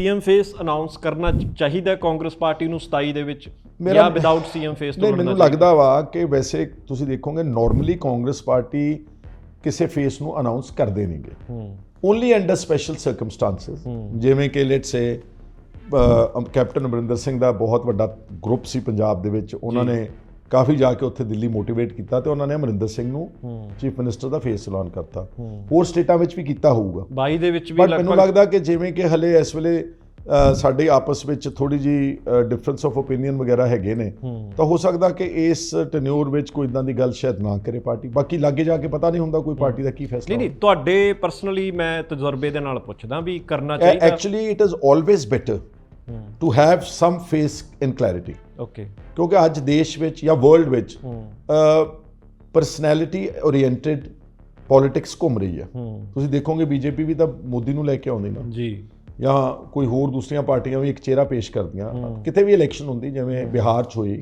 CM face announce ਕਰਨਾ ਚਾਹੀਦਾ Congress party ਨੂੰ 27 ਦੇ ਵਿੱਚ ਜਾਂ ਵਿਦਆਊਟ ਸੀਐਮ ਫੇਸ ਤੋਂ ਮੈਨੂੰ? ਲੱਗਦਾ ਵਾ ਕਿ ਵੈਸੇ ਤੁਸੀਂ ਦੇਖੋਗੇ ਨਾਰਮਲੀ ਕਾਂਗਰਸ ਪਾਰਟੀ ਕਿਸੇ ਫੇਸ ਨੂੰ ਅਨਾਉਂਸ ਕਰਦੇ ਨਹੀਂਗੇ। ਹੂੰ। ਓਨਲੀ ਅੰਡਰ ਸਪੈਸ਼ਲ ਸਰਕਮਸਟੈਂਸਸ ਜਿਵੇਂ ਕਿ let's say captain Amarinder Singh ਦਾ ਬਹੁਤ ਵੱਡਾ ਗਰੁੱਪ ਸੀ ਪੰਜਾਬ ਦੇ ਵਿੱਚ। ਉਹਨਾਂ ਨੇ ਕਾਫੀ ਜਾ ਕੇ ਉੱਥੇ ਦਿੱਲੀ ਮੋਟੀਵੇਟ ਕੀਤਾ ਤੇ ਉਹਨਾਂ ਨੇ ਅਮਰਿੰਦਰ ਸਿੰਘ ਨੂੰ ਚੀਫ ਮਿਨਿਸਟਰ ਦਾ ਫੇਸ ਐਲਾਨ ਕਰਤਾ। ਹੋਰ ਸਟੇਟਾਂ ਵਿੱਚ ਵੀ ਕੀਤਾ ਹੋਊਗਾ। 22 ਦੇ ਵਿੱਚ ਵੀ ਬਟ ਮੈਨੂੰ ਲਗਭਗ ਲੱਗਦਾ ਕਿ ਜਿਵੇਂ ਕਿ ਹਲੇ ਇਸ ਵੇਲੇ ਸਾਡੇ ਆਪਸ ਵਿੱਚ ਥੋੜੀ ਜੀ ਡਿਫਰੈਂਸ ਆਫ ਓਪੀਨੀਅਨ ਵਗੈਰਾ ਹੈਗੇ ਨੇ। ਤਾਂ ਹੋ ਸਕਦਾ ਕਿ ਇਸ ਟੈਨਿਓਰ ਵਿੱਚ ਕੋਈ ਇਦਾਂ ਦੀ ਗੱਲ ਸ਼ਾਇਦ ਨਾ ਕਰੇ ਪਾਰਟੀ। ਬਾਕੀ ਲਾਗੇ ਜਾ ਕੇ ਪਤਾ ਨਹੀਂ ਹੁੰਦਾ ਕੋਈ ਪਾਰਟੀ ਦਾ ਕੀ ਫੈਸਲਾ ਨਹੀਂ ਨਹੀਂ ਤੁਹਾਡੇ ਪਰਸਨਲੀ ਮੈਂ ਤਜਰਬੇ ਦੇ ਨਾਲ ਪੁੱਛਦਾ ਵੀ ਕਰਨਾ ਚਾਹੀਦਾ। Actually it is always better to have some face in clarity okay ਕਿਉਂਕਿ ਅੱਜ ਦੇਸ਼ ਵਿੱਚ ਜਾਂ ਵਰਲਡ ਵਿੱਚ ਪਰਸਨੈਲਿਟੀ ਓਰੀਐਂਟਡ ਪੋਲਿਟਿਕਸ ਘੁੰਮ ਰਹੀ ਹੈ ਤੁਸੀਂ ਦੇਖੋਗੇ ਬੀਜੇਪੀ ਵੀ ਤਾਂ ਮੋਦੀ ਨੂੰ ਲੈ ਕੇ ਆਉਂਦੀ ਨਾ ਜੀ ਜਾਂ ਕੋਈ ਹੋਰ ਦੂਸਰੀਆਂ ਪਾਰਟੀਆਂ ਵੀ ਇੱਕ ਚਿਹਰਾ ਪੇਸ਼ ਕਰਦੀਆਂ ਕਿਤੇ ਵੀ ਇਲੈਕਸ਼ਨ ਹੁੰਦੀ ਜਿਵੇਂ ਬਿਹਾਰ 'ਚ ਹੋਈ